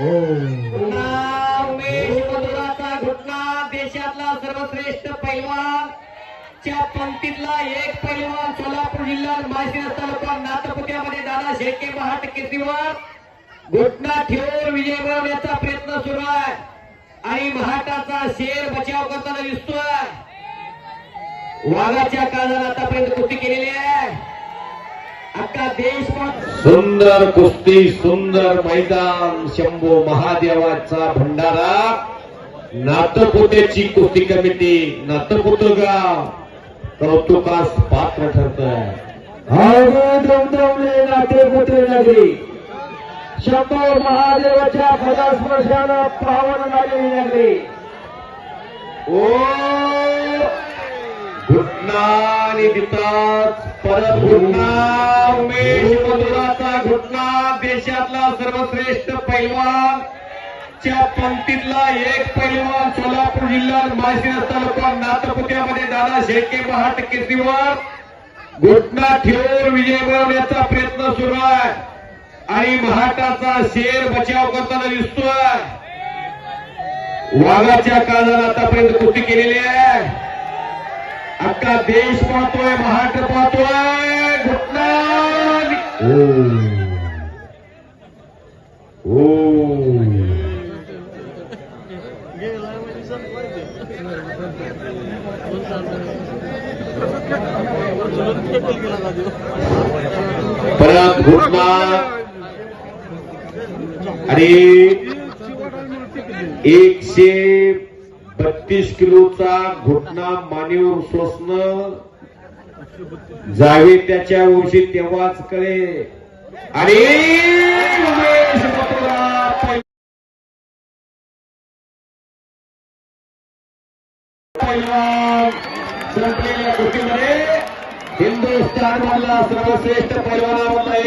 पुन्हा उमेश मधुराचा घुटना देशातला सर्वश्रेष्ठ पैलवान. च्या पंक्तीतला एक पैलवान सोलापूर जिल्ह्यात माळशिरस तालुका नातपुत्यामध्ये दादा शेळके महाट कीर्तीवर. घुटना ठेवून विजय मिळवण्याचा प्रयत्न सुरू आहे. आणि महाटाचा शेर बचाव करताना दिसतोय. वाघाच्या काळाला आतापर्यंत कृती केलेली आहे. आता देश पण सुंदर कुस्ती सुंदर मैदान शंभू महादेवाचा भंडारा. नातपुतेची कुस्ती कमिटी नातपुत गाव. कौतुकास पात्र ठरत दमदमले नाते पुत्रे नगरी. शंभर महादेवाच्या पदास्पर्शानं पावन झालेली नगरी. ओ! घुटना आणि तिथंच परत घुटना उमेश कुठला देशातला सर्वश्रेष्ठ पैलवान. च्या पंक्तीतला एक पैलवान सोलापूर जिल्हा माळशिरस तालुका नातपुत्यामध्ये दादा शेळके महाट कीर्तीवर घुटना ठेवून विजय मिळवण्याचा प्रयत्न सुरू आहे. आणि महाटाचा शेर बचाव करताना दिसतोय. वाघाच्या काळाला आतापर्यंत कृती केलेली आहे. अख्खा देश पाहतोय महाट पाहतोय. परत घुटना आणि एकशे बत्तीस किलोचा घुटना मानेवर सोसणं. जावे त्याच्या वंशी तेव्हाच कळे आणि उमेश संपलेल्या हिंदुस्थान मधला सर्वश्रेष्ठ पैलवानामधला एक